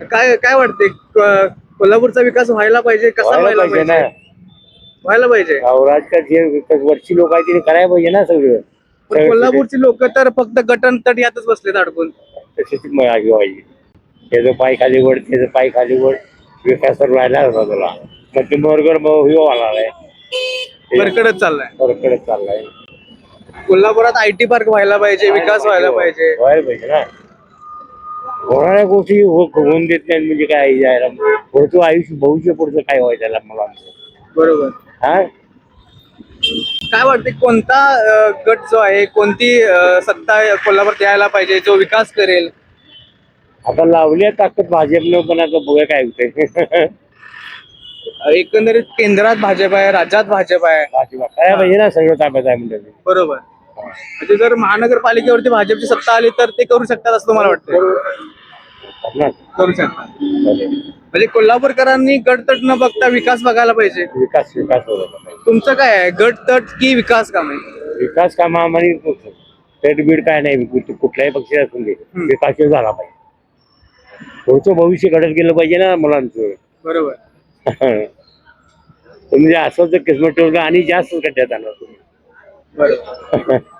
काय काय वाटते कोल्हापूरचा विकास व्हायला पाहिजे कसा व्हायला पाहिजे ना. व्हायला पाहिजे. राजकारण जे वरची लोक आहेत त्यांनी करायला पाहिजे ना सगळं. पण कोल्हापूरची लोक तर फक्त गटन तट यातच बसलेत अडकून. तशीच मागे पाहिजे त्याचं पाय खाली वड त्याचं पाय खाली वड विकास तर राहिला होता तुला. मध्यम वर्ग मग हे आहे. बरकडच चाललाय. वरकडे चाललाय. कोल्हापुरात आय टी पार्क व्हायला पाहिजे विकास व्हायला पाहिजे. व्हायला पाहिजे ना. होणाऱ्या गोष्टी हो- होऊन देत नाही म्हणजे काय यायला? पुढचं आयुष्य भविष्य पुढचं काय व्हायचं मला बरोबर. हा? काय वाटते कोणता गट जो आहे कोणती सत्ता कोल्हापुरात यायला पाहिजे जो विकास करेल? आता लावली आहे ताकद भाजपनं पण आता बघूया काय होतंय. एकंदरीत केंद्रात भाजप आहे राज्यात भाजप आहे. भाजपा. काय पाहिजे ना सगळं ताब्यात आहे म्हणजे बरोबर. म्हणजे जर महानगरपालिकेवरती भाजपची सत्ता आली तर ते करू शकतात असं तुम्हाला वाटतं. करू शकतात. म्हणजे कोल्हापूरकरांनी गट तट न बघता विकास बघायला पाहिजे. विकास विकास पाहिजे. तुमचं काय आहे? गट तट की विकास काम आहे? विकास कामामध्ये बीड काय नाही कुठ- कुठल्याही पक्षी असून दे विकास झाला पाहिजे. पुढचं भविष्य घडत गेलं पाहिजे ना मुलांचं. बरोबर. तुम्ही असं जर किस्मत ठेवलं आणि जास्त आला तुम्ही. बरोबर